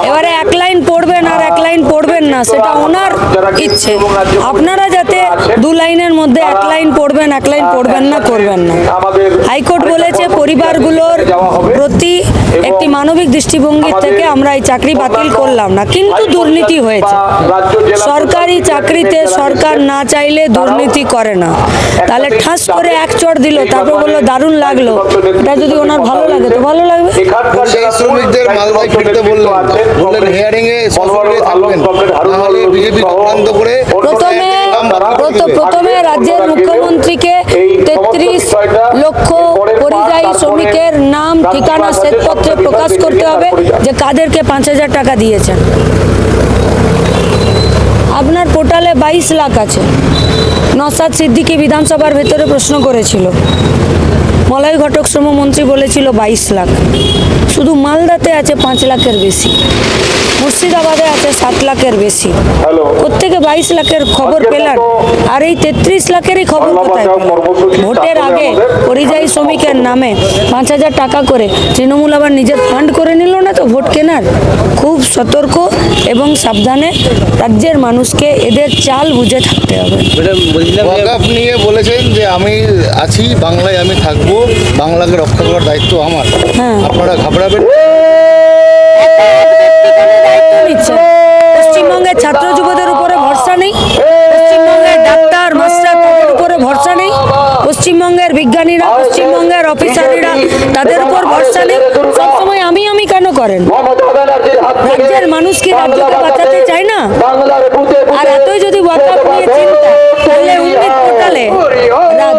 এবারে এক লাইন পড়বেন আর এক লাইন পড়বেন না সেটা ওনার ইচ্ছে। আপনারা যাতে দু লাইনের মধ্যে এক লাইন পড়বেন এক লাইন পড়বেন না করবেন না। হাইকোর্ট বলেছে পরিবারগুলোর প্রতি একটি মানবিক দৃষ্টিভঙ্গি থেকে আমরা এই চাকরি বাতিল করলাম না কিন্তু দুর্নীতি হয়েছে। সরকারি চাকরিতে সরকার না চাইলে দুর্নীতি করে না। তাহলে ঠাস করে এক চড় দিল তারপর বলল দারুণ লাগল। এটা যদি ওনার ভালো লাগে তো ভালো লাগবে। শ্রমিকদের মালদায় ফিরতে বললেন বললেন হেয়ারিং এ থাকবেন। বিজেপি চক্রান্ত করে প্রথমে। প্রথমে রাজ্যের মুখ্যমন্ত্রীকে তেত্রিশ লক্ষ পরিযায়ী শ্রমিকের নাম ঠিকানা শ্বেতপত্রে প্রকাশ করতে হবে যে কাদেরকে পাঁচ হাজার টাকা দিয়েছেন আপনার পোর্টালে বাইশ লাখ আছে নসাদ সিদ্দিকি বিধানসভার ভেতরে প্রশ্ন করেছিল মলয় ঘটক শ্রমমন্ত্রী বলেছিল বাইশ লাখ। শুধু মালদাতে আছে পাঁচ লাখের বেশি। মুর্শিদাবাদে আছে সাত লাখের বেশি। প্রত্যেকে বাইশ লাখের খবর পেলেন। আর এই তেত্রিশ লাখেরই খবর কোথায় ভোটের আগে পরিযায়ী শ্রমিকের নামে পাঁচ হাজার টাকা করে তৃণমূল আবার নিজের ফান্ড করে নিল না তো ভোট কেনার? খুব সতর্ক এবং সাবধানে রাজ্যের মানুষকে এদের চাল বুঝে থাকতে হবে। নিয়ে বলেছেন যে আমি আছি বাংলায় আমি থাকব বাংলাকে রক্ষা করার দায়িত্ব আমার। হ্যাঁ। আপনারা ঘাবড়াবেন পশ্চিমবঙ্গের ছাত্র যুবদের উপরে ভরসা নেই পশ্চিমবঙ্গের ডাক্তার মাস্টার তাদের উপরে ভরসা নেই পশ্চিমবঙ্গের বিজ্ঞানীরা পশ্চিমবঙ্গের অফিসাররা তাদের উপর ভরসা নেই। সবসময় আমি আমি কেন করেন? রাজ্যের মানুষকে রাজ্যকে বাঁচাতে চায় না? আর এতই যদি ওয়াকআপ নিয়ে চিন্তা তাহলে উন্নীত পোর্টালে রা-